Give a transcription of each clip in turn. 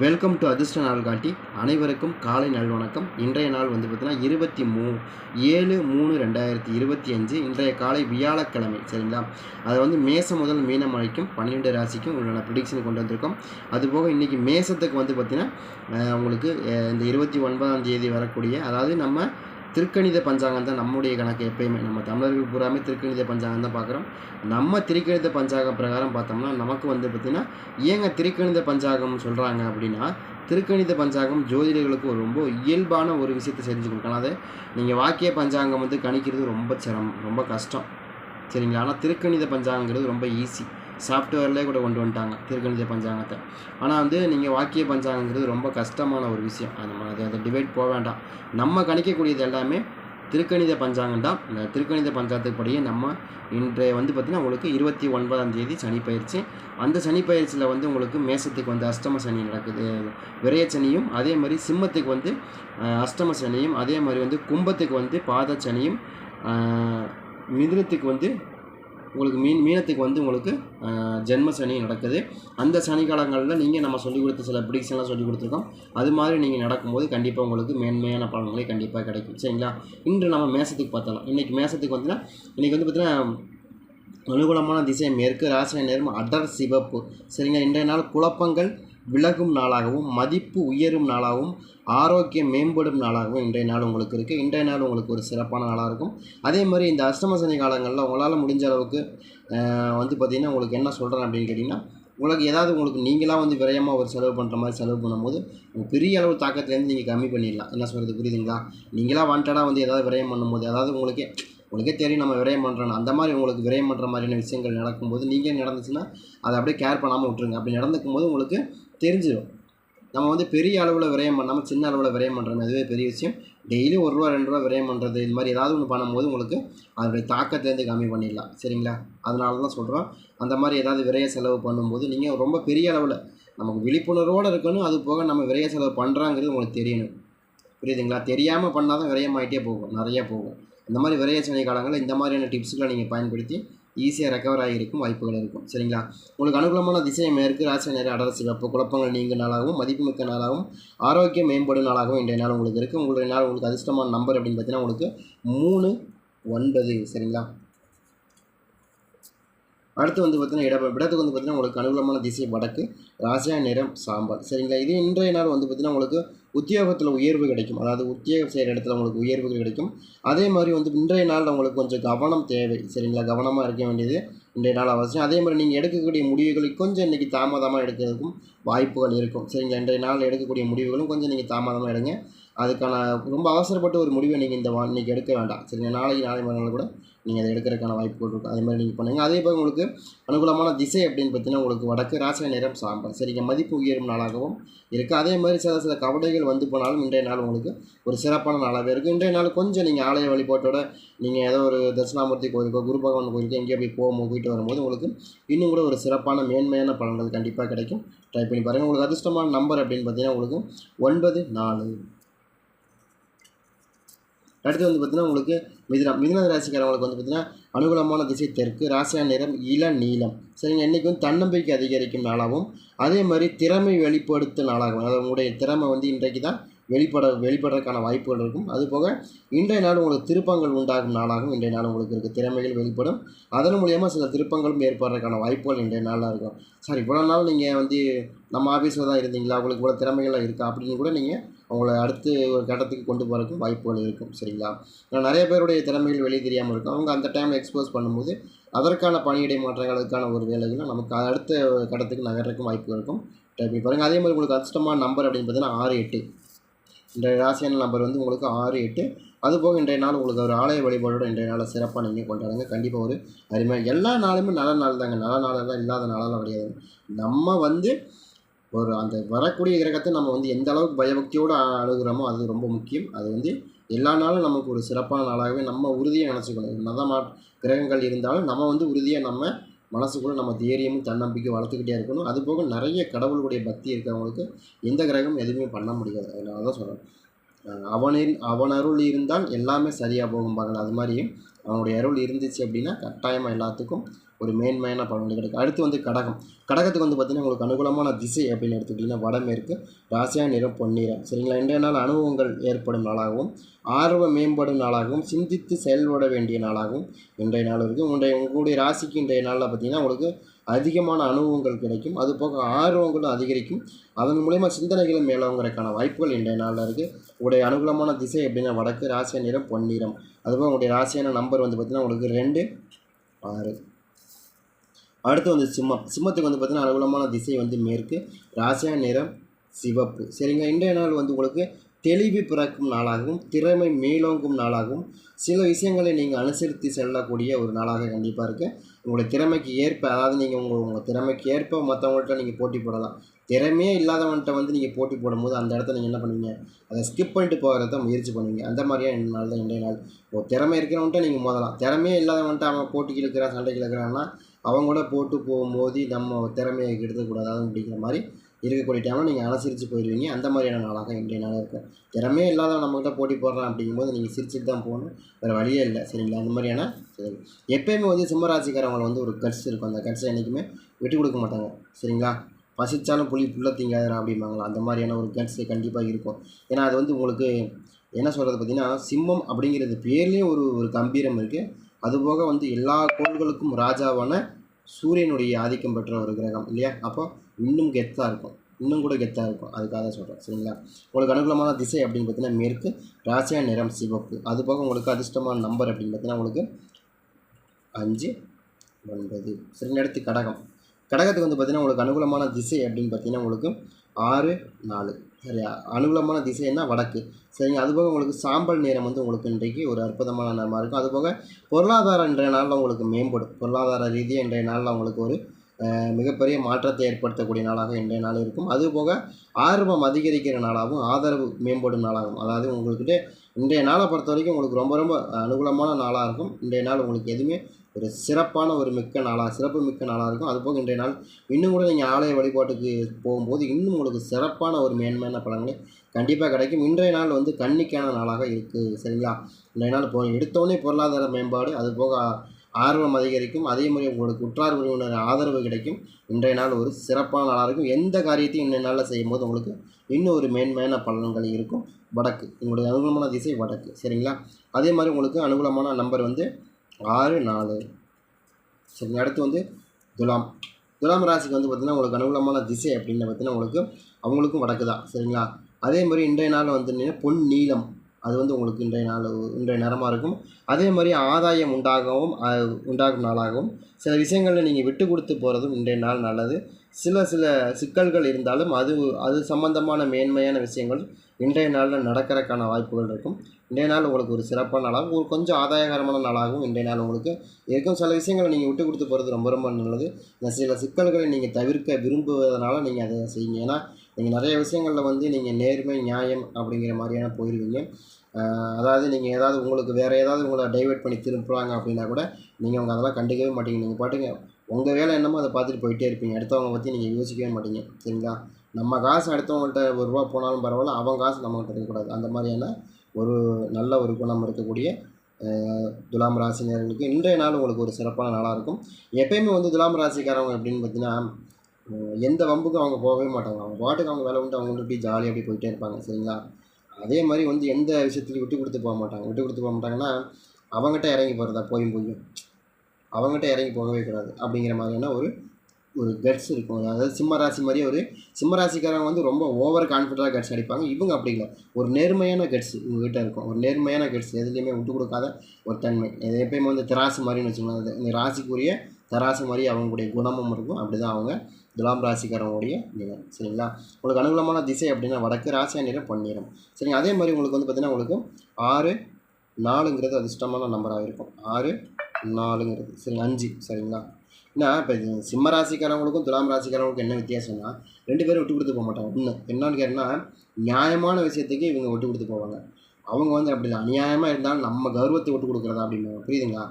Welcome to அதிர்ஷ்ட நாள் காட்டி அனைவருக்கும் காலை நல்வணக்கம். இன்றைய நாள் வந்து பார்த்தீங்கன்னா இருபத்தி மூ ஏழு மூணு ரெண்டாயிரத்தி இருபத்தி அஞ்சு. இன்றைய காலை வியாழக்கிழமை சரிங்களா? அதை வந்து மேசம் முதல் மீனம் வரைக்கும் பன்னிரெண்டு ராசிக்கும் உங்களோட ப்ரிடிக்ஷன் கொண்டு வந்திருக்கோம். அதுபோக இன்றைக்கி மேசத்துக்கு வந்து பார்த்திங்கன்னா உங்களுக்கு இந்த இருபத்தி ஒன்பதாம் தேதி வரக்கூடிய அதாவது நம்ம திருக்கணித பஞ்சாங்கம் தான் நம்முடைய கணக்கு எப்பயுமே. நம்ம தமிழர்கள் பூராமே திருக்கணித பஞ்சாங்கம் தான் பார்க்குறோம். நம்ம திருக்கணித பஞ்சாங்கம் பிரகாரம் பார்த்தோம்னா நமக்கு வந்து பார்த்திங்கன்னா ஏங்க திருக்கணித பஞ்சாங்கம் சொல்கிறாங்க அப்படின்னா திருக்கணித பஞ்சாங்கம் ஜோதிடர்களுக்கு ஒரு ரொம்ப இயல்பான ஒரு விஷயத்தை செஞ்சு கொடுக்கணும் அது நீங்கள் வாக்கிய பஞ்சாங்கம் வந்து கணிக்கிறது ரொம்ப சிரமம் ரொம்ப கஷ்டம். சரிங்களா? ஆனால் திருக்கணித பஞ்சாங்கங்கிறது ரொம்ப ஈஸி சாஃப்ட்வேர்லேயே கூட கொண்டு வந்துட்டாங்க. திருக்கணித பஞ்சாங்கத்தை. ஆனால் வந்து நீங்கள் வாக்கிய பஞ்சாங்கங்கிறது ரொம்ப கஷ்டமான ஒரு விஷயம். அது நம்ம அதை அதை டிவைட் போக வேண்டாம். நம்ம கணிக்கக்கூடியது எல்லாமே திருக்கணித பஞ்சாங்கம் தான். இந்த திருக்கணித பஞ்சாங்கத்துக்கு படியே நம்ம இன்றைய வந்து பார்த்திங்கன்னா உங்களுக்கு இருபத்தி ஒன்பதாம் தேதி சனி பயிற்சி. அந்த சனி பயிற்சியில் வந்து உங்களுக்கு மேசத்துக்கு வந்து அஷ்டம சனி நடக்குது. விரைய சனியும் அதே மாதிரி சிம்மத்துக்கு வந்து அஷ்டம சனியும் அதே மாதிரி வந்து கும்பத்துக்கு வந்து பாத சனியும் அஹ், மிதுனத்துக்கு வந்து உங்களுக்கு மீன் மீனத்துக்கு வந்து உங்களுக்கு ஜென்ம சனி நடக்குது. அந்த சனி காலங்களில் நீங்கள் நம்ம சொல்லிக் கொடுத்த சில ப்ரிடிக்ஷன்லாம் சொல்லிக் கொடுத்துருக்கோம். அது மாதிரி நீங்கள் நடக்கும்போது கண்டிப்பாக உங்களுக்கு மேன்மையான பலன்களே கண்டிப்பாக கிடைக்கும். சரிங்களா? இன்று நம்ம மேசத்துக்கு பார்த்தலாம் இன்றைக்கி மேசத்துக்கு வந்துன்னா இன்றைக்கி வந்து பார்த்திங்கன்னா அனுகூலமான திசை மேற்கு ராசி நேரம் அடர் சிவப்பு. சரிங்க இன்றைய நாள் குழப்பங்கள் விலகும் நாளாகவும் மதிப்பு உயரும் நாளாகவும் ஆரோக்கியம் மேம்படும் நாளாகவும் இன்றைய நாள் உங்களுக்கு இருக்குது இன்றைய நாள் உங்களுக்கு ஒரு சிறப்பான நாளாக இருக்கும். அதே மாதிரி இந்த அஷ்டம சனி காலங்களில் உங்களால் முடிஞ்ச அளவுக்கு வந்து பார்த்திங்கன்னா உங்களுக்கு என்ன சொல்கிறேன் அப்படின்னு கேட்டிங்கன்னா உங்களுக்கு ஏதாவது உங்களுக்கு நீங்களாக வந்து விரயமாக ஒரு செலவு பண்ணுற மாதிரி செலவு பண்ணும்போது பெரிய அளவு தாக்கத்துலேருந்து நீங்கள் கம்மி பண்ணிடலாம். என்ன சொல்கிறது புரியுதுங்களா? நீங்களாக வாண்டடாக வந்து ஏதாவது விரயம் பண்ணும்போது அதாவது உங்களுக்கே உங்களுக்கே தெரியும் நம்ம விரயம் பண்ணுறோம் அந்த மாதிரி உங்களுக்கு விரயம் பண்ணுற மாதிரியான விஷயங்கள் நடக்கும்போது நீங்கள் நடந்துச்சுன்னா அதை அப்படியே கேர் பண்ணாமல் விட்ருங்க அப்படி நடந்துக்கும் போது உங்களுக்கு தெரிஞ்சிடும் நம்ம வந்து பெரிய அளவில் விரயம் பண்ணாமல் சின்ன அளவில் விரயம் பண்ணுறோம் அதுவே பெரிய விஷயம். டெய்லி ஒரு ரூபா ரெண்டு ரூபா விரயம் பண்ணுறது இது மாதிரி ஏதாவது ஒன்று பண்ணும்போது உங்களுக்கு அதனுடைய தாக்கத்திலேருந்து கம்மி பண்ணிடலாம். சரிங்களா? அதனால தான் சொல்கிறோம் அந்த மாதிரி ஏதாவது விரைய செலவு பண்ணும்போது நீங்கள் ரொம்ப பெரிய அளவில் நமக்கு விழிப்புணர்வோடு இருக்கணும். அது போக நம்ம விரைய செலவு பண்ணுறாங்கிறது உங்களுக்கு தெரியணும். புரியுதுங்களா? தெரியாமல் பண்ணால் தான் விரயமாயிட்டே போகும். நிறையா போகும். இந்த மாதிரி விரைய சனி காலங்களில் இந்த மாதிரியான டிப்ஸ்களை நீங்கள் பயன்படுத்தி ஈஸியாக ரெக்கவர் ஆகியிருக்கும் வாய்ப்புகள் இருக்கும். சரிங்களா? உங்களுக்கு அனுகூலமான திசையை மேற்கு ராசி நேரம் அடரசி வெப்ப குழப்பங்கள் நீங்க நாளாகவும் மதிப்புமிக்க நாளாகவும் ஆரோக்கியம் மேம்படும் நாளாகவும் இன்றைய நாள் உங்களுக்கு இருக்குது உங்களுடைய நாள் உங்களுக்கு அதிர்ஷ்டமான நம்பர் அப்படின்னு பார்த்தீங்கன்னா உங்களுக்கு மூணு ஒன்பது. சரிங்களா? அடுத்து வந்து பார்த்தீங்கன்னா இட இடத்துக்கு வந்து பார்த்தீங்கன்னா உங்களுக்கு அனுகூலமான திசை வடக்கு ராசியா நிறம் சாம்பல். சரிங்களா? இது இன்றைய நாள் வந்து பார்த்தீங்கன்னா உங்களுக்கு உத்தியோகத்தில் உயர்வு கிடைக்கும். அதாவது உத்தியோகம் செய்கிற இடத்துல உங்களுக்கு உயர்வுகள் கிடைக்கும். அதே மாதிரி வந்து இன்றைய நாள் உங்களுக்கு கொஞ்சம் கவனம் தேவை. சரிங்களா? கவனமாக இருக்க வேண்டியது இன்றைய நாள் அவசியம். அதே மாதிரி நீங்கள் எடுக்கக்கூடிய முடிவுகளை கொஞ்சம் இன்றைக்கி தாமதமாக எடுக்கிறதுக்கும் வாய்ப்புகள் இருக்கும். சரிங்களா? இன்றைய நாள் எடுக்கக்கூடிய முடிவுகளும் கொஞ்சம் நீங்கள் தாமதமாக எடுங்க. அதுக்கான ரொம்ப அவசரப்பட்டு ஒரு முடிவை நீங்கள் இந்த வா இன்றைக்கி எடுக்க வேண்டாம். சரி நாளைக்கு நாளை மறுநாள் கூட நீங்கள் அதை எடுக்கிறதுக்கான வாய்ப்புகள் இருக்கும். அதே மாதிரி நீங்கள் பண்ணுங்கள் அதே போல் உங்களுக்கு அனுகூலமான திசை அப்படின்னு பார்த்தீங்கன்னா உங்களுக்கு வடக்கு ராசி நேரம் சாம்பல். சரிங்க மதிப்பு உயரும் நாளாகவும் இருக்குது அதே மாதிரி சில சில கவலைகள் வந்து போனாலும் இன்றைய நாள் உங்களுக்கு ஒரு சிறப்பான நாளாகவே இருக்குது இன்றைய நாள் கொஞ்சம் நீங்கள் ஆலய வழிபாட்டோட நீங்கள் ஏதோ ஒரு தட்சிணாமூர்த்தி கோயிலுக்கோ குரு பகவான் கோயிலுக்கோ எங்கேயோ போய் போகும் போயிட்டு வரும்போது உங்களுக்கு இன்னும் கூட ஒரு சிறப்பான மேன்மையான பலன்கள் கண்டிப்பாக கிடைக்கும். ட்ரை பண்ணி பாருங்கள் உங்களுக்கு அதிர்ஷ்டமான நம்பர் அப்படின்னு பார்த்தீங்கன்னா உங்களுக்கு ஒன்பது நாலு. அடுத்து வந்து பார்த்தீங்கன்னா உங்களுக்கு மிதுனம் மிதுன ராசிக்காரங்களுக்கு வந்து பார்த்தீங்கன்னா அனுகூலமான திசை தெற்கு ராசியா நிறம் இள நீலம். சரிங்க இன்றைக்கி வந்து தன்னம்பிக்கை அதிகரிக்கும் நாளாகவும் அதே மாதிரி திறமை வெளிப்படுத்தும் நாளாகவும் அதாவது உங்களுடைய திறமை வந்து இன்றைக்கு தான் வெளிப்பட வெளிப்படுறதுக்கான வாய்ப்புகள் இருக்கும். அதுபோக இன்றைய நாள் உங்களுக்கு திருப்பங்கள் உண்டாகும் நாளாகவும் இன்றைய நாள் உங்களுக்கு இருக்குது திறமைகள் வெளிப்படும். அதன் மூலியமாக சில திருப்பங்களும் ஏற்படுறதுக்கான வாய்ப்புகள் இன்றைய நாளாக இருக்கும். சார் இவ்வளோ நாள் நீங்கள் வந்து நம்ம ஆஃபீஸில் தான் இருந்தீங்களா? உங்களுக்கு இவ்வளோ திறமைகள்லாம் இருக்கா? அப்படின்னு கூட நீங்கள் அவங்கள அடுத்து ஒரு கட்டத்துக்கு கொண்டு போகிறதுக்கும் வாய்ப்புகள் இருக்கும். சரிங்களா? ஏன்னா நிறைய பேருடைய திறமைகள் வெளியே தெரியாமல் இருக்கும். அவங்க அந்த டைமில் எக்ஸ்போஸ் பண்ணும்போது அதற்கான பணியிடை மாற்றங்கள் அதுக்கான ஒரு வேலைகளும் நமக்கு அடுத்த கட்டத்துக்கு நகர்றதுக்கும் வாய்ப்பு இருக்கும். டைப் பாருங்கள் அதே மாதிரி உங்களுக்கு அதிர்ஷ்டமான நம்பர் அப்படின்னு பார்த்தீங்கன்னா ஆறு எட்டு. இன்றைய ராசியான நம்பர் வந்து உங்களுக்கு ஆறு எட்டு. அதுபோக இன்றைய நாள் உங்களுக்கு ஒரு ஆலய வழிபாடோட இன்றைய நாளை சிறப்பாக நீங்கள் கொண்டாடுங்க. கண்டிப்பாக ஒரு அருமை எல்லா நாளுமே நல்ல நாள் தாங்க. நல்ல நாளெல்லாம் இல்லாத நாளெல்லாம் கிடையாது. நம்ம வந்து ஒரு அந்த வரக்கூடிய கிரகத்தை நம்ம வந்து எந்த அளவுக்கு பயபக்தியோடு அணுகிறோமோ அது ரொம்ப முக்கியம். அது வந்து எல்லா நாளும் நமக்கு ஒரு சிறப்பான நாளாகவே நம்ம உறுதியாக நினச்சிக்கணும். என்னதான் மா கிரகங்கள் இருந்தாலும் நம்ம வந்து உறுதியாக நம்ம மனசுக்குள்ளே நம்ம தைரியமும் தன்னம்பிக்கை வளர்த்துக்கிட்டே இருக்கணும். அது போக நிறைய கடவுளுடைய பக்தி இருக்கிறவங்களுக்கு எந்த கிரகம் எதுவுமே பண்ண முடியாது. அதனால தான் சொல்கிறேன் அவனின் அவன் அருள் இருந்தால் எல்லாமே சரியாக போகும் பாருங்கள் அது மாதிரி அவனுடைய அருள் இருந்துச்சு அப்படின்னா கட்டாயமாக எல்லாத்துக்கும் ஒரு மேன்மையான பலன்கள் கிடைக்கும். அடுத்து வந்து கடகம். கடகத்துக்கு வந்து பார்த்திங்கன்னா உங்களுக்கு அனுகூலமான திசை அப்படின்னு எடுத்துக்கிட்டிங்கன்னா வடமேற்கு ராசியா நிறம் பொன்னிறம். சரிங்களா? இன்றைய நாள் அனுபவங்கள் ஏற்படும் நாளாகவும் ஆர்வம் மேம்படும் நாளாகவும் சிந்தித்து செயல்பட வேண்டிய நாளாகவும் இன்றைய நாள் இருக்குது உங்களுடைய உங்களுடைய ராசிக்கு இன்றைய நாளில் பார்த்திங்கன்னா உங்களுக்கு அதிகமான அனுபவங்கள் கிடைக்கும். அது போக ஆர்வங்களும் அதிகரிக்கும். அதன் மூலயமா சிந்தனைகளும் மேலவங்கிறதுக்கான வாய்ப்புகள் இன்றைய நாளில் இருக்குது உங்களுடைய அனுகூலமான திசை அப்படின்னா வடக்கு ராசியா நிறம் பொன்னிறம். அதுபோல் உங்களுடைய ராசியான நம்பர் வந்து பார்த்திங்கன்னா உங்களுக்கு ரெண்டு ஆறு. அடுத்து வந்து சிம்மம். சிம்மத்துக்கு வந்து பார்த்திங்கன்னா அனுகூலமான திசை வந்து மேற்கு ராசியா நிறம் சிவப்பு. சரிங்க இன்றைய நாள் வந்து உங்களுக்கு தெளிவு பிறக்கும் நாளாகவும் திறமை மேலோங்கும் நாளாகவும் சில விஷயங்களை நீங்கள் அனுசரித்து செல்லக்கூடிய ஒரு நாளாக கண்டிப்பாக இருக்குது உங்களுடைய திறமைக்கு ஏற்ப அதாவது நீங்கள் உங்கள் உங்கள் திறமைக்கு ஏற்ப மற்றவங்கள்ட்ட நீங்கள் போட்டி போடலாம். திறமையே இல்லாதவன்கிட்ட வந்து நீங்கள் போட்டி போடும்போது அந்த இடத்த நீங்கள் என்ன பண்ணுவீங்க? அதை ஸ்கிப் பண்ணிட்டு போகிறத முயற்சி பண்ணுவீங்க. அந்த மாதிரியாக இந்த நாள் தான் இன்றைய நாள். ஒரு திறமை இருக்கிறவன்ட்ட நீங்கள் மோதலாம். திறமையே இல்லாதவன்ட்ட அவன் போட்டி இருக்கிறான் சண்டை கிழக்கிறான்னா அவங்க கூட போட்டு போகும்போது நம்ம திறமையை கெடுத்துக்கூடாது அப்படிங்கிற மாதிரி இருக்கக்கூடிய டைமில் நீங்கள் அனுசரித்து போயிடுவீங்க. அந்த மாதிரியான நாளாக இன்றைய நாளாக இருக்கும் திறமையே இல்லாத நம்மகிட்ட போட்டி போடுறான் அப்படிங்கும்போது நீங்கள் சிரிச்சுட்டு தான் போகணும். வேறு வழியே இல்லை. சரிங்களா? அந்த மாதிரியான சரி எப்பயுமே வந்து சிம்மராசிக்காரவங்களை வந்து ஒரு கட்ஸ் இருக்கும். அந்த கட்ஸை என்றைக்குமே விட்டு கொடுக்க மாட்டாங்க. சரிங்களா? பசிச்சாலும் புளி புள்ள திங்காதரா அப்படிம்பாங்களா? அந்த மாதிரியான ஒரு கட்ஸ் கண்டிப்பாக இருக்கும். ஏன்னா அது வந்து உங்களுக்கு என்ன சொல்கிறது பார்த்திங்கன்னா சிம்மம் அப்படிங்கிறது பேர்லேயும் ஒரு ஒரு கம்பீரம் இருக்குது அதுபோக வந்து எல்லா கோள்களுக்கும் ராஜாவான சூரியனுடைய ஆதிக்கம் பெற்ற ஒரு கிரகம் இல்லையா? அப்போ இன்னும் கெத்தாக இருக்கும். இன்னும் கூட கெத்தாக இருக்கும். அதுக்காக தான் சொல்கிறேன் சரிங்களா? உங்களுக்கு அனுகூலமான திசை அப்படின்னு பார்த்தீங்கன்னா மேற்கு ராசியா நிறம் சிவப்பு. அது போக உங்களுக்கு அதிர்ஷ்டமான நம்பர் அப்படின்னு பார்த்தீங்கன்னா உங்களுக்கு அஞ்சு ஒன்பது. சரிங்க அடுத்து கடகம். கடகத்துக்கு வந்து பார்த்தீங்கன்னா உங்களுக்கு அனுகூலமான திசை அப்படின்னு பார்த்தீங்கன்னா உங்களுக்கு ஆறு நாலு. சரியா? அனுகூலமான திசைன்னா வடக்கு. சரிங்க அதுபோக உங்களுக்கு சாம்பல் நேரம் வந்து உங்களுக்கு இன்றைக்கு ஒரு அற்புதமான நேரமாக இருக்கும். அதுபோக பொருளாதாரம் இன்றைய நாளில் உங்களுக்கு மேம்படும். பொருளாதார ரீதியாக இன்றைய நாளில் உங்களுக்கு ஒரு மிகப்பெரிய மாற்றத்தை ஏற்படுத்தக்கூடிய நாளாக இன்றைய நாள் இருக்கும். அதுபோக ஆர்வம் அதிகரிக்கிற நாளாகவும் ஆதரவு மேம்படும் நாளாகும் அதாவது உங்கள்கிட்ட இன்றைய நாளை பொறுத்த வரைக்கும் உங்களுக்கு ரொம்ப ரொம்ப அனுகூலமான நாளாக இருக்கும். இன்றைய நாள் உங்களுக்கு எதுவுமே ஒரு சிறப்பான ஒரு மிக்க நாளாக சிறப்பு மிக்க நாளாக இருக்கும். அதுபோக இன்றைய நாள் இன்னும் கூட நீங்கள் ஆலய வழிபாட்டுக்கு போகும்போது இன்னும் உங்களுக்கு சிறப்பான ஒரு மேன்மையான பலன்களை கண்டிப்பாக கிடைக்கும். இன்றைய நாள் வந்து கன்னிக்கான நாளாக இருக்குது சரிங்களா? இன்றைய நாள் இப்போ எடுத்தோடனே பொருளாதார மேம்பாடு அதுபோக ஆர்வம் அதிகரிக்கும். அதே மாதிரி உங்களுக்கு உற்றார் உறவினர் ஆதரவு கிடைக்கும். இன்றைய நாள் ஒரு சிறப்பான நாளாக இருக்கும். எந்த காரியத்தையும் இன்றைய நாளில் செய்யும்போது உங்களுக்கு இன்னும் ஒரு மேன்மையான பலன்கள் இருக்கும். வடக்கு உங்களுடைய அனுகூலமான திசை வடக்கு சரிங்களா? அதே மாதிரி உங்களுக்கு அனுகூலமான நம்பர் வந்து ஆறு நாலு. சரிங்க அடுத்து வந்து துலாம். துலாம் ராசிக்கு வந்து பார்த்திங்கன்னா உங்களுக்கு அனுகூலமான திசை அப்படின்னு பார்த்தீங்கன்னா உங்களுக்கு அவங்களுக்கும் வடக்கு தான். சரிங்களா? அதே மாதிரி இன்றைய நாள் வந்து பொன் நீளம் அது வந்து உங்களுக்கு இன்றைய நாள் இன்றைய நேரமாக இருக்கும். அதே மாதிரி ஆதாயம் உண்டாகவும் உண்டாகும் நாளாகவும். சில விஷயங்களில் நீங்கள் விட்டு கொடுத்து போகிறதும் இன்றைய நாள் நல்லது. சில சில சிக்கல்கள் இருந்தாலும் அது அது சம்பந்தமான மேன்மையான விஷயங்கள் இன்றைய நாளில் நடக்கிறதுக்கான வாய்ப்புகள் இருக்கும். இன்றைய நாள் உங்களுக்கு ஒரு சிறப்பான நாளாகவும் ஒரு கொஞ்சம் ஆதாயகரமான நாளாகவும் இன்றைய நாள் உங்களுக்கு இருக்கும். சில விஷயங்களை நீங்கள் விட்டு கொடுத்து போகிறது ரொம்ப ரொம்ப நல்லது. இந்த சில சிக்கல்களை நீங்கள் தவிர்க்க விரும்புவதனால நீங்கள் அதை செய்யுங்க ஏன்னா நீங்கள் நிறைய விஷயங்களில் வந்து நீங்கள் நேர்மை நியாயம் அப்படிங்கிற மாதிரியான போயிடுவீங்க அதாவது நீங்கள் ஏதாவது உங்களுக்கு வேறு ஏதாவது உங்களை டைவெர்ட் பண்ணி திரும்புகிறாங்க அப்படின்னா கூட நீங்கள் அவங்க அதெல்லாம் கண்டுக்கவே மாட்டீங்க. நீங்கள் பாட்டுங்க உங்கள் வேலை என்னமோ அதை பார்த்துட்டு போயிட்டே இருப்பீங்க. அடுத்தவங்க பற்றி நீங்கள் யோசிக்கவே மாட்டீங்க. சரிங்களா? நம்ம காசு அடுத்தவங்கள்ட்ட ஒரு ரூபா போனாலும் பரவாயில்ல அவன் காசு நம்மகிட்ட இருக்கக்கூடாது. அந்த மாதிரியான ஒரு நல்ல ஒரு குணம் இருக்கக்கூடிய துலாம் ராசினியர்களுக்கு இன்றைய நாள் உங்களுக்கு ஒரு சிறப்பான நாளாக இருக்கும். எப்பயுமே வந்து துலாம் ராசிக்காரவங்க எப்படின்னு பார்த்தீங்கன்னா எந்த வம்புக்கும் அவங்க போகவே மாட்டாங்க. அவங்க பாட்டுக்கு அவங்க வேலை உண்டு அவங்க வந்து அப்படியே ஜாலியாக அப்படி போயிட்டே இருப்பாங்க சரிங்களா? அதே மாதிரி வந்து எந்த விஷயத்துலையும் விட்டு கொடுத்து போக மாட்டாங்க. விட்டு கொடுத்து போக மாட்டாங்கன்னா அவங்ககிட்ட இறங்கி போகிறதா போயும் போயும். அவங்ககிட்ட இறங்கி போகவே கூடாது அப்படிங்கிற மாதிரியான ஒரு ஒரு கட்ஸ் இருக்கும். அதாவது சிம்ம ராசி மாதிரி ஒரு சிம்ம ராசிக்காரங்க வந்து ரொம்ப ஓவர் கான்ஃபிடண்டாக கட்ஸ் அடிப்பாங்க. இவங்க அப்படி இல்லை. ஒரு நேர்மையான கட்ஸ் இவங்ககிட்ட இருக்கும். ஒரு நேர்மையான கட்ஸ் எதுலேயுமே விட்டு கொடுக்காத ஒரு தன்மை. இது எப்பயுமே வந்து திராசு மாதிரின்னு வச்சுக்கோங்களேன் அது இந்த ராசிக்குரிய தராசு மாதிரி அவங்களுடைய குணமும் இருக்கும். அப்படி தான் அவங்க துலாம் ராசிக்காரங்களுடைய நிறம் சரிங்களா? உங்களுக்கு அனுகூலமான திசை அப்படின்னா வடக்கு ராசியா நிறம் பொன்னிறம் சரிங்க. அதே மாதிரி உங்களுக்கு வந்து பார்த்திங்கன்னா உங்களுக்கு ஆறு நாலுங்கிறது அதிர்ஷ்டமான நம்பராக இருக்கும். ஆறு நாலுங்கிறது. சரிங்க. அஞ்சு. சரிங்களா? ஏன்னா இப்போ இது சிம்ம ராசிக்காரவங்களுக்கும் துலாம் ராசிக்காரவங்களுக்கும் என்ன வித்தியாசம்னா ரெண்டு பேரும் விட்டு கொடுத்து போக மாட்டாங்க. ஒன்று என்னன்னு கேட்டிங்கன்னா நியாயமான விஷயத்துக்கு இவங்க விட்டு கொடுத்து போவாங்க. அவங்க வந்து அப்படி தான். அநியாயமாக இருந்தாலும் நம்ம கௌரவத்தை விட்டு கொடுக்குறதா அப்படின்னு புரியுதுங்களா?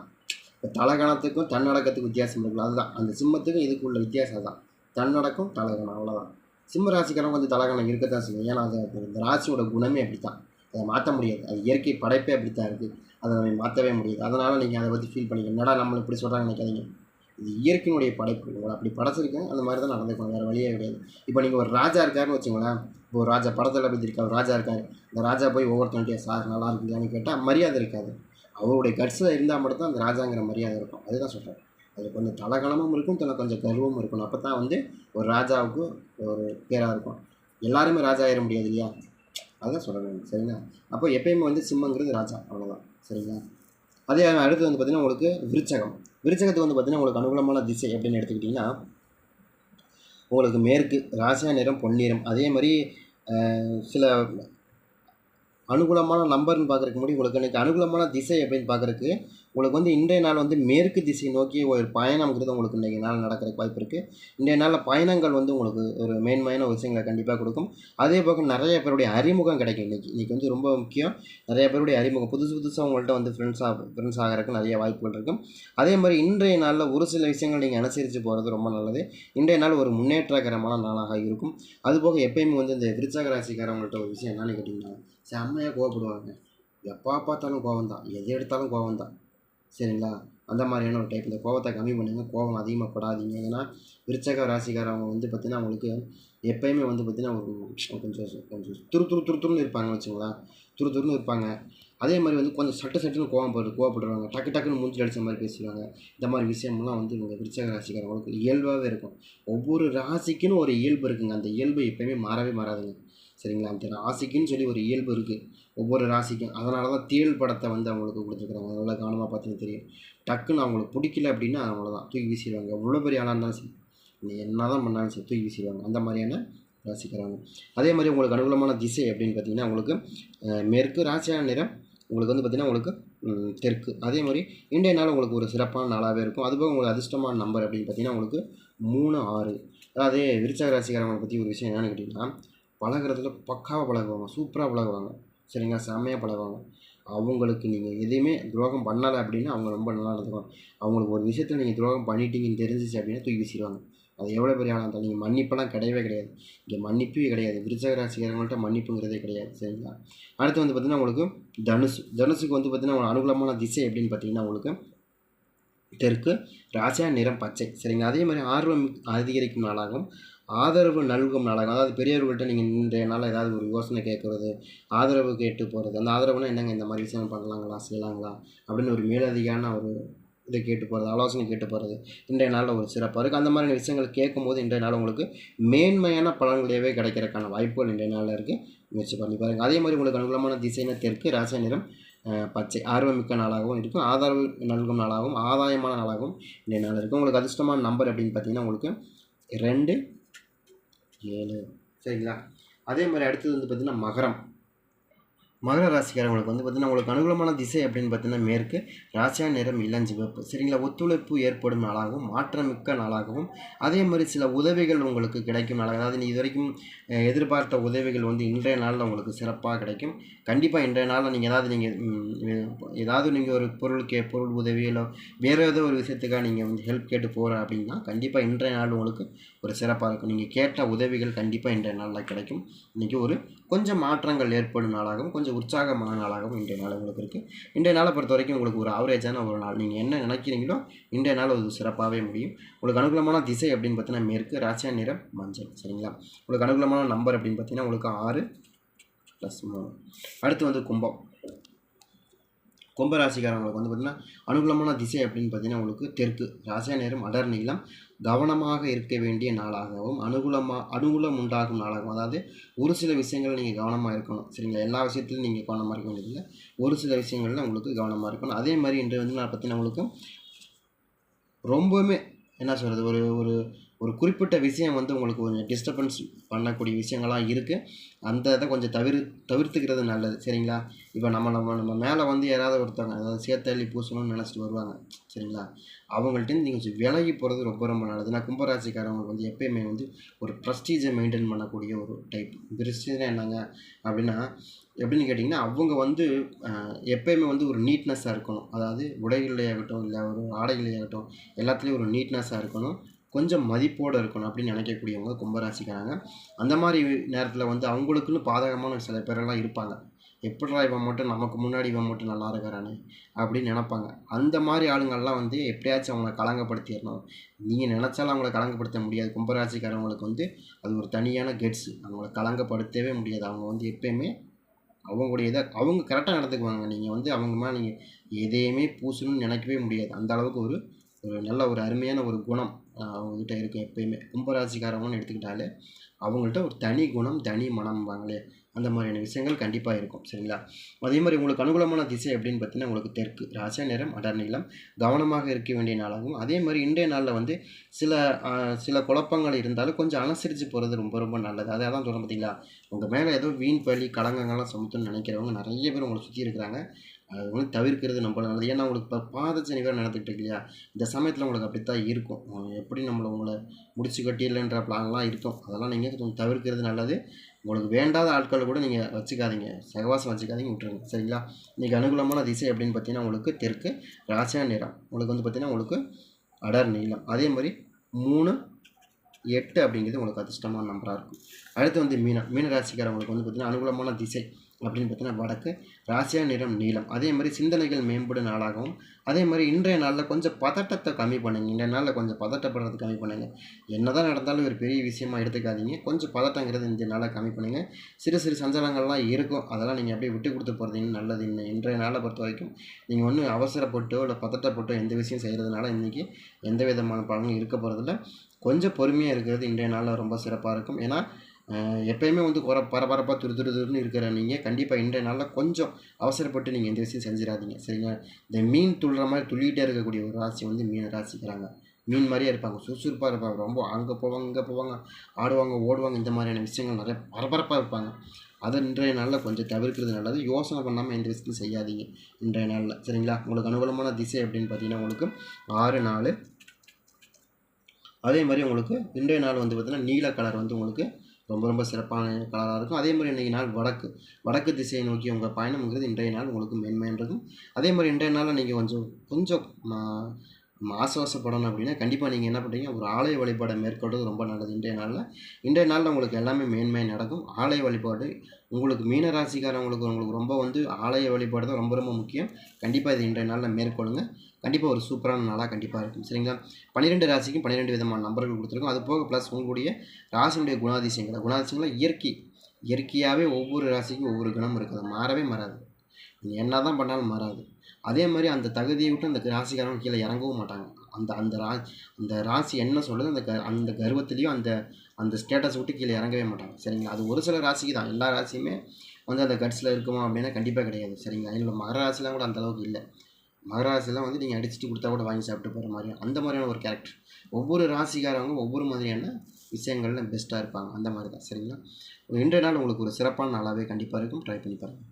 இப்போ தலகணத்துக்கும் தன்னடக்கத்துக்கும் வித்தியாசம் இருக்குல்ல அதுதான். அந்த சிம்மத்துக்கும் இதுக்கு உள்ள வித்தியாசம் தான் தன்னடக்கம் தலகணம் அவ்வளோதான் சிம்ம ராசிக்காரங்க வந்து தலகணம் இருக்கத்தான் செய்யும். ஏன்னா அது அது இந்த ராசியோட குணமே அப்படி தான் அதை மாற்ற முடியாது. அது இயற்கை படைப்பே அப்படி தான் இருக்குது அதை நம்ம மாற்றவே முடியாது. அதனால் நீங்கள் அதை பற்றி ஃபீல் பண்ணிக்க என்னடா நம்மளை இப்படி சொல்கிறாங்க நினைக்காதீங்க. இது இயற்கையினுடைய படைப்பு. உங்களை அப்படி படைச்சிருக்கேன். அந்த மாதிரி தான் நடந்துக்கணும் வேறு வழியே கிடையாது. இப்போ நீங்கள் ஒரு ராஜா இருக்காருன்னு வச்சுங்களேன் இப்போ ஒரு ராஜா படத்தில் பற்றிருக்கா ஒரு ராஜா இருக்கார். இந்த ராஜா போய் ஒவ்வொருத்தன்ட்டையும் சார் நல்லா இருக்குங்களான்னு கேட்டால் மரியாதை இருக்காது. அவருடைய கட்ஸில் இருந்தால் மட்டும்தான் அந்த ராஜாங்கிற மரியாதை இருக்கும். அதுதான் சொல்கிறேன் அது கொஞ்சம் தலகணமும் இருக்கும். தனக்கு கொஞ்சம் கர்வமும் இருக்கணும் அப்போ தான் வந்து ஒரு ராஜாவுக்கு ஒரு பேராக இருக்கும். எல்லாருமே ராஜா ஆயிட முடியாது இல்லையா? அதுதான் சொல்கிறேன் சரிங்களா? அப்போ எப்பயுமே வந்து சிம்மங்கிறது ராஜா. அவ்வளோதான் சரிங்களா? அதே அடுத்து வந்து பார்த்திங்கன்னா உங்களுக்கு விருச்சகம். விருச்சகத்துக்கு வந்து பார்த்திங்கன்னா உங்களுக்கு அனுகூலமான திசை அப்படின்னு எடுத்துக்கிட்டிங்கன்னா உங்களுக்கு மேற்கு ராசியா நிறம் பொன்னிறம். அதே மாதிரி சில அனுகூலமான நம்பர்னு பார்க்குறதுக்கு முன்னாடி உங்களுக்கு எனக்கு அனுகூலமான திசை அப்படின்னு பார்க்குறதுக்கு உங்களுக்கு வந்து இன்றைய நாள் வந்து மேற்கு திசை நோக்கி ஒரு பயணம்ங்கிறது உங்களுக்கு இன்றைய நாள் நடக்கிறதுக்கு வாய்ப்பு இருக்குது இன்றைய நாளில் பயணங்கள் வந்து உங்களுக்கு ஒரு மேன்மையான விஷயங்களை கண்டிப்பாக கொடுக்கும். அதே போக நிறைய பேருடைய அறிமுகம் கிடைக்கும் இன்றைக்கி இன்றைக்கி வந்து ரொம்ப முக்கியம். நிறைய பேருடைய அறிமுகம் புதுசு புதுசாக உங்கள்கிட்ட வந்து ஃப்ரெண்ட்ஸாக ஃப்ரெண்ட்ஸ் ஆகிறதுக்கு நிறைய வாய்ப்புகள் இருக்கும். அதே மாதிரி இன்றைய நாளில் ஒரு சில விஷயங்கள் நீங்கள் அனுசரித்து போகிறது ரொம்ப நல்லது. இன்றைய நாள் ஒரு முன்னேற்றகரமான நாளாக இருக்கும். அதுபோக எப்பயுமே வந்து இந்த விருச்சக ராசிக்காரவங்கள்ட்ட ஒரு விஷயம் என்னன்னு கேட்டிங்கன்னா செம்மையாக கோவப்படுவாங்க. எப்போ பார்த்தாலும் கோவம் தான் எது எடுத்தாலும் கோவம் தான் சரிங்களா? அந்த மாதிரியான ஒரு டைப் இந்த கோவத்தை கம்மி பண்ணுங்கள் கோவம் அதிகமாக படாதீங்க ஏன்னா விருச்சக ராசிக்காரவங்க வந்து பார்த்திங்கன்னா அவங்களுக்கு எப்பயுமே வந்து பார்த்திங்கன்னா ஒரு கொஞ்சம் கொஞ்சம் துரு துரு துரு துருன்னு இருப்பாங்க வச்சுங்களேன் துரு துருன்னு இருப்பாங்க. அதே மாதிரி வந்து கொஞ்சம் சட்டு சட்டுன்னு கோவம் போட்டு கோவப்படுவாங்க டக்கு டக்குன்னு மூஞ்சி அடிச்ச மாதிரி பேசுவாங்க இந்த மாதிரி விஷயம்லாம் வந்து இவங்க விருச்சக ராசிக்காரவங்களுக்கு இயல்பாகவே இருக்கும். ஒவ்வொரு ராசிக்குன்னு ஒரு இயல்பு இருக்குங்க. அந்த இயல்பு எப்பயுமே மாறவே மாறாதுங்க. சரிங்களா? அந்த ராசிக்குன்னு சொல்லி ஒரு இயல்பு இருக்குது ஒவ்வொரு ராசிக்கும். அதனால தான் தேள் படத்தை வந்து அவங்களுக்கு கொடுத்துருக்குறாங்க. நல்லா கவனமாக பார்த்தீங்கன்னா தெரியும். டக்குன்னு அவங்களுக்கு பிடிக்கல அப்படின்னா அவ்வளோதான் தூக்கி வீசிடுவாங்க. எவ்வளோ பெரிய ஆளாக இருந்தாலும் சரி. நீ என்ன தான் பண்ணாலும் சரி தூக்கி வீசிடுவாங்க. அந்த மாதிரியான ராசிக்காரங்க. அதே மாதிரி உங்களுக்கு அனுகூலமான திசை அப்படின்னு பார்த்தீங்கன்னா உங்களுக்கு மேற்கு ராசியான நிறம் உங்களுக்கு வந்து பார்த்திங்கன்னா உங்களுக்கு தெற்கு. அதே மாதிரி இன்றைய நாள் உங்களுக்கு ஒரு சிறப்பான நாளாகவே இருக்கும். அதுபோக உங்களுக்கு அதிர்ஷ்டமான நம்பர் அப்படின்னு பார்த்தீங்கன்னா உங்களுக்கு மூணு ஆறு. அதாவது விருச்சக ராசிக்காரங்களை பற்றி ஒரு விஷயம் என்னென்னு கேட்டிங்கன்னா பழகுறதுல பக்காவாக பழகுவாங்க. சூப்பராக பழகுவாங்க. சரிங்களா? செம்மையாக பழகுவாங்க. அவங்களுக்கு நீங்கள் எதையுமே துரோகம் பண்ணலை அப்படின்னா அவங்க ரொம்ப நல்லா நடந்துக்குவாங்க. அவங்களுக்கு ஒரு விஷயத்தில் நீங்கள் துரோகம் பண்ணிட்டீங்கன்னு தெரிஞ்சிச்சு அப்படின்னா தூக்கி வீசிடுவாங்க. அது எவ்வளோ பெரிய ஆளாக இருந்தாலும் நீங்கள் மன்னிப்பெல்லாம் கிடையவே கிடையாது. இங்கே மன்னிப்பே கிடையாது. விருச்சகராசிக்காரங்கள்ட்ட மன்னிப்புங்கிறதே கிடையாது. சரிங்களா? அடுத்து வந்து பார்த்திங்கன்னா உங்களுக்கு தனுசு. தனுசுக்கு வந்து பார்த்திங்கன்னா உங்களுக்கு அனுகூலமான திசை அப்படின்னு பார்த்தீங்கன்னா உங்களுக்கு தெற்கு ராசியா நிறம் பச்சை. சரிங்களா? அதே மாதிரி ஆர்வம் அதிகரிக்கும் நாளாகவும் ஆதரவு நல்கும் நாடகம். அதாவது பெரியவர்கள்ட்ட நீங்கள் இன்றைய நாள் ஏதாவது ஒரு யோசனை கேட்குறது ஆதரவு கேட்டு போகிறது அந்த ஆதரவுனா என்னங்க? இந்த மாதிரி விஷயம் பண்ணலாங்களா? செய்யலாங்களா? அப்படின்னு ஒரு மேலதிகான ஒரு இதை கேட்டு போகிறது ஆலோசனை கேட்டு போகிறது இன்றைய நாளில் ஒரு சிறப்பாக இருக்குது அந்த மாதிரியான விஷயங்கள் கேட்கும்போது இன்றைய நாள் உங்களுக்கு மேன்மையான பலன்களையவே கிடைக்கிறதுக்கான வாய்ப்புகள் இன்றைய நாளில் இருக்குது முயற்சி பண்ணி பாருங்கள் அதே மாதிரி உங்களுக்கு அனுகூலமான திசைன தெற்கு ராசி நிறம் பச்சை. ஆர்வமிக்க நாளாகவும் இருக்கும். ஆதரவு நல்கும் நாளாகவும் ஆதாயமான நாளாகவும் இன்றைய நாள் இருக்கும் உங்களுக்கு அதிர்ஷ்டமான நம்பர் அப்படின்னு பார்த்தீங்கன்னா உங்களுக்கு ரெண்டு ஏழு. சரிங்களா? அதே மாதிரி அடுத்தது வந்து பார்த்திங்கன்னா மகரம். மகர ராசிக்காரங்களுக்கு வந்து பார்த்திங்கன்னா உங்களுக்கு அனுகூலமான திசை அப்படின்னு பார்த்தீங்கன்னா மேற்கு. ராசியா நிறம் இளஞ்சிவப்பு சரிங்களா? ஒத்துழைப்பு ஏற்படும் நாளாகவும் மாற்றமிக்க நாளாகவும். அதே மாதிரி சில உதவிகள் உங்களுக்கு கிடைக்கும் நாளாக. அதாவது நீ இது வரைக்கும் எதிர்பார்த்த உதவிகள் வந்து இன்றைய நாளில் உங்களுக்கு சிறப்பாக கிடைக்கும். கண்டிப்பாக இன்றைய நாளில் நீங்கள் ஏதாவது நீங்கள் ஏதாவது நீங்கள் ஒரு பொருள் கே பொருள் உதவியிலோ வேறு ஏதோ ஒரு விஷயத்துக்காக நீங்கள் வந்து ஹெல்ப் கேட்டு போகிற அப்படின்னா கண்டிப்பாக இன்றைய நாள் உங்களுக்கு ஒரு சிறப்பாக இருக்கும். நீங்கள் கேட்ட உதவிகள் கண்டிப்பாக இன்றைய நாளில் கிடைக்கும். இன்றைக்கி ஒரு கொஞ்சம் மாற்றங்கள் ஏற்படும் நாளாகவும் கொஞ்சம் உற்சாகமான நாளாகவும் இன்றைய நாள் உங்களுக்கு இருக்குது இன்றைய நாளை பொறுத்த வரைக்கும் உங்களுக்கு ஒரு ஆவரேஜான ஒரு நாள். நீங்கள் என்ன நினைக்கிறீங்களோ இன்றைய நாள் அது சிறப்பாகவே முடியும். உங்களுக்கு அனுகூலமான திசை அப்படின்னு பார்த்தீங்கன்னா மேற்கு ராசியா நிறம் மஞ்சள். சரிங்களா? உங்களுக்கு அனுகூலமான நம்பர் அப்படின்னு பார்த்தீங்கன்னா உங்களுக்கு ஆறு ப்ளஸ் மூணு. அடுத்து வந்து கும்பம். கும்பராசிக்காரங்களுக்கு வந்து பார்த்திங்கன்னா அனுகூலமான திசை அப்படின்னு பார்த்தீங்கன்னா உங்களுக்கு தெற்கு. ராசியா நேரம் அடர் நீளம் கவனமாக இருக்க வேண்டிய நாளாகவும் அனுகூலமாக அனுகூலம் உண்டாகும் நாளாகவும். அதாவது ஒரு சில விஷயங்கள் நீங்கள் கவனமாக இருக்கணும். சரிங்களா? எல்லா விஷயத்திலும் நீங்கள் கவனமாக இருக்க வேண்டியதில்லை. ஒரு சில விஷயங்கள்ல உங்களுக்கு கவனமாக இருக்கணும். அதே மாதிரி இன்று வந்து நான் பார்த்தீங்கன்னா உங்களுக்கு ரொம்பவுமே என்ன சொல்கிறது ஒரு ஒரு ஒரு குறிப்பிட்ட விஷயம் வந்து உங்களுக்கு கொஞ்சம் டிஸ்டர்பன்ஸ் பண்ணக்கூடிய விஷயங்கள்லாம் இருக்குது அந்த இதை கொஞ்சம் தவிர தவிர்த்துக்கிறது நல்லது. சரிங்களா? இப்போ நம்ம நம்ம நம்ம மேலே வந்து யாராவது ஒருத்தவங்க அதாவது சேத்தள்ளி பூசணும்னு நினச்சிட்டு வருவாங்க. சரிங்களா? அவங்கள்ட்ட நீங்கள் கொஞ்சம் விலகி போகிறது ரொம்ப ரொம்ப நல்லது. நான் கும்பராசிக்காரவங்களுக்கு வந்து எப்பயுமே வந்து ஒரு ப்ரஸ்டீஜை மெயின்டைன் பண்ணக்கூடிய ஒரு டைப் ப்ரெஸ்டீஜ்னா என்னங்க? அப்படின்னா எப்படின்னு கேட்டிங்கன்னா அவங்க வந்து எப்பயுமே வந்து ஒரு நீட்னஸாக இருக்கணும். அதாவது உடைகளே ஆகட்டும் இல்லை ஒரு ஆடைகளே ஆகட்டும் எல்லாத்துலேயும் ஒரு நீட்னஸாக இருக்கணும். கொஞ்சம் மதிப்போடு இருக்கணும் அப்படின்னு நினைக்கக்கூடியவங்க கும்பராசிக்காரங்க. அந்த மாதிரி நேரத்தில் வந்து அவங்களுக்குன்னு பாதகமான சில பேரெல்லாம் இருப்பாங்க. எப்படிடா இவன் மட்டும் நமக்கு முன்னாடி இவன் மட்டும் நல்லா இருக்கிறானே அப்படின்னு நினப்பாங்க. அந்த மாதிரி ஆளுங்கள்லாம் வந்து எப்படியாச்சும் அவங்கள களங்கப்படுத்திடணும் நீங்கள் நினச்சாலும் அவங்கள களங்கப்படுத்த முடியாது. கும்பராசிக்காரவங்களுக்கு வந்து அது ஒரு தனியான கெட்ஸு அவங்கள களங்கப்படுத்தவே முடியாது. அவங்க வந்து எப்பயுமே அவங்களுடைய இதை அவங்க கரெக்டாக நடந்துக்குவாங்க. நீங்கள் வந்து அவங்க மேலே நீங்கள் எதையுமே பூசணும்னு நினைக்கவே முடியாது. அந்த அளவுக்கு ஒரு ஒரு நல்ல ஒரு அருமையான ஒரு குணம். அவங்ககிட்ட இருக்கும் எப்பயுமே. கும்பராசிக்காரவங்கன்னு எடுத்துக்கிட்டாலே அவங்கள்ட்ட ஒரு தனி குணம் தனி மனம் வாங்களே அந்த மாதிரியான விஷயங்கள் கண்டிப்பாக இருக்கும். சரிங்களா? அதே மாதிரி உங்களுக்கு அனுகூலமான திசை அப்படின்னு பார்த்தீங்கன்னா உங்களுக்கு தெற்கு ராச நேரம் அடர் நீளம். கவனமாக இருக்க வேண்டிய நாளாகும் அதே மாதிரி இன்றைய நாளில் வந்து சில சில குழப்பங்கள் இருந்தாலும் கொஞ்சம் அனுசரித்து போகிறது ரொம்ப ரொம்ப நல்லது. அதை தான் சொல்ல பார்த்தீங்களா உங்கள் மேலே ஏதோ வீண் பழி களங்கங்கள்லாம் சமத்துன்னு நினைக்கிறவங்க நிறைய பேர் உங்களை சுற்றி இருக்கிறாங்க. அது வந்து தவிர்க்கிறது நம்மள நல்லது. ஏன்னா உங்களுக்கு இப்போ பாதச்சனி வேறு நடந்துகிட்டு இருக்கு இல்லையா இந்த சமயத்தில் உங்களுக்கு அப்படித்தான் இருக்கும். எப்படி நம்மளை உங்களை முடிச்சு கட்டிடலன்ற பிளான்லாம் இருக்கும். அதெல்லாம் நீங்கள் கொஞ்சம் தவிர்க்கிறது நல்லது. உங்களுக்கு வேண்டாத ஆட்களை கூட நீங்கள் வச்சுக்காதீங்க. சகவாசம் வச்சுக்காதீங்க விட்டுருங்க. சரிங்களா? இன்றைக்கி அனுகூலமான திசை அப்படின்னு பார்த்தீங்கன்னா உங்களுக்கு தெற்கு ராசியா நிறம். உங்களுக்கு வந்து பார்த்தீங்கன்னா உங்களுக்கு அடர் நீளம். அதே மாதிரி மூணு எட்டு அப்படிங்கிறது உங்களுக்கு அதிர்ஷ்டமான நம்பராக இருக்கும். அடுத்து வந்து மீனம். மீன ராசிக்காரவங்களுக்கு வந்து பார்த்தீங்கன்னா அனுகூலமான திசை. அப்படின்னு பார்த்தீங்கன்னா வடக்கு ராசியா நிறம் நீளம். அதே மாதிரி சிந்தனைகள் மேம்படும் நாளாகவும் அதே மாதிரி இன்றைய நாளில் கொஞ்சம் பதட்டத்தை கம்மி பண்ணுங்க. இன்றைய நாளில் கொஞ்சம் பதட்டப்படுறது கம்மி பண்ணுங்க. என்னதான் நடந்தாலும் ஒரு பெரிய விஷயமா எடுத்துக்காதீங்க. கொஞ்சம் பதட்டங்கிறது இந்த நாளில் கம்மி பண்ணுங்க. சிறு சிறு சஞ்சலங்கள்லாம் இருக்கும். அதெல்லாம் நீங்கள் அப்படியே விட்டு கொடுத்து போகிறதீங்க நல்லது. இன்னும் இன்றைய நாளை பொறுத்த வரைக்கும் நீங்கள் ஒன்றும் அவசரப்பட்டோ இல்லை பதட்டப்பட்டோ எந்த விஷயம் செய்கிறதுனால இன்றைக்கி எந்த விதமான பலனும் இருக்க போகிறதில்ல கொஞ்சம் பொறுமையாக இருக்கிறது இன்றைய நாளில் ரொம்ப சிறப்பாக இருக்கும். ஏன்னா எப்பயுமே வந்து குற பரபரப்பாக துரு துரு துருன்னு இருக்கிற நீங்கள் கண்டிப்பாக இன்றைய நாளில் கொஞ்சம் அவசரப்பட்டு நீங்கள் எந்த விஷயம் செஞ்சிடாதீங்க. சரிங்களா? இந்த மீன் துள்ளுற மாதிரி துள்ளிகிட்டே இருக்கக்கூடிய ஒரு ராசி வந்து மீன ராசிக்கிறாங்க மீன் மாதிரியே இருப்பாங்க. சுறுசுறுப்பாக இருப்பாங்க. ரொம்ப அங்கே போவாங்க இங்கே போவாங்க ஆடுவாங்க ஓடுவாங்க. இந்த மாதிரியான விஷயங்கள் நிறைய பரபரப்பாக இருப்பாங்க. அதை இன்றைய நாளில் கொஞ்சம் தவிர்க்கிறது நல்லது. யோசனை பண்ணாமல் எந்த விஷயத்தையும் செய்யாதீங்க இன்றைய நாளில். சரிங்களா? உங்களுக்கு அனுகூலமான திசை அப்படின்னு பார்த்தீங்கன்னா உங்களுக்கு ஆறு நாலு. அதே மாதிரி உங்களுக்கு இன்றைய நாள் வந்து பார்த்திங்கன்னா நீல கலர் வந்து உங்களுக்கு ரொம்ப ரொம்ப சிறப்பான கலராக இருக்கும். அதே மாதிரி இன்றைய நாள் வடக்கு. வடக்கு திசையை நோக்கி உங்கள் பயணம்ங்கிறது இன்றைய நாள் உங்களுக்கு மேன்மையாக இருக்கும் அதே மாதிரி இன்றைய நாளில் நீங்கள் கொஞ்சம் கொஞ்சம் மா- அப்படின்னா கண்டிப்பாக நீங்கள் என்ன பண்ணுறீங்க ஒரு ஆலய வழிபாடை மேற்கொள்வது ரொம்ப நல்லது இன்றைய நாளில். இன்றைய நாளில் உங்களுக்கு எல்லாமே மேன்மை நடக்கும். ஆலய வழிபாடு உங்களுக்கு மீன ராசிக்காரங்களுக்கு உங்களுக்கு ரொம்ப வந்து ஆலய வழிபாடு தான் ரொம்ப ரொம்ப முக்கியம். கண்டிப்பாக இது இன்றைய நாளில் மேற்கொள்ளுங்கள் கண்டிப்பாக ஒரு சூப்பரான நாளாக கண்டிப்பாக இருக்கும். சரிங்களா? பன்னிரெண்டு ராசிக்கும் பன்னிரெண்டு விதமான நம்பர்கள் கொடுத்துருக்கோம். அது போக ப்ளஸ் உங்களுடைய ராசினுடைய குணாதிசயங்கள். குணாதிசயங்களை இயற்கை. இயற்கையாகவே ஒவ்வொரு ராசிக்கும் ஒவ்வொரு குணம் இருக்குது. மாறவே மாறாது. நீங்கள் என்ன தான் பண்ணாலும் மாறாது. அதே மாதிரி அந்த தகுதியை விட்டு அந்த ராசிக்காரங்க கீழே இறங்கவும் மாட்டாங்க. அந்த அந்த ரா அந்த ராசி என்ன சொல்லுது? அந்த க அந்த கர்வத்துலேயும் அந்த அந்த ஸ்டேட்டஸ் விட்டு கீழே இறங்கவே மாட்டாங்க. சரிங்களா? அது ஒரு சில ராசிக்கு தான். எல்லா ராசியுமே வந்து அந்த கட்ஸில் இருக்குமா அப்படின்னா கண்டிப்பாக கிடையாது. சரிங்களா? இல்லை மகர ராசிலாம் கூட அந்தளவுக்கு இல்லை. மகராசிலாம் வந்து நீங்கள் அடிச்சுட்டு கொடுத்தா கூட வாங்கி சாப்பிட்டு போகிற மாதிரி அந்த மாதிரியான ஒரு கேரக்டர் ஒவ்வொரு ராசிக்காரவங்க ஒவ்வொரு மாதிரியான விஷயங்கள்ல பெஸ்ட்டாக இருப்பாங்க. அந்த மாதிரி தான் சரிங்களா? இன்றைய நாள் உங்களுக்கு ஒரு சிறப்பான நாளாகவே கண்டிப்பாக இருக்கும். ட்ரை பண்ணி பாருங்கள்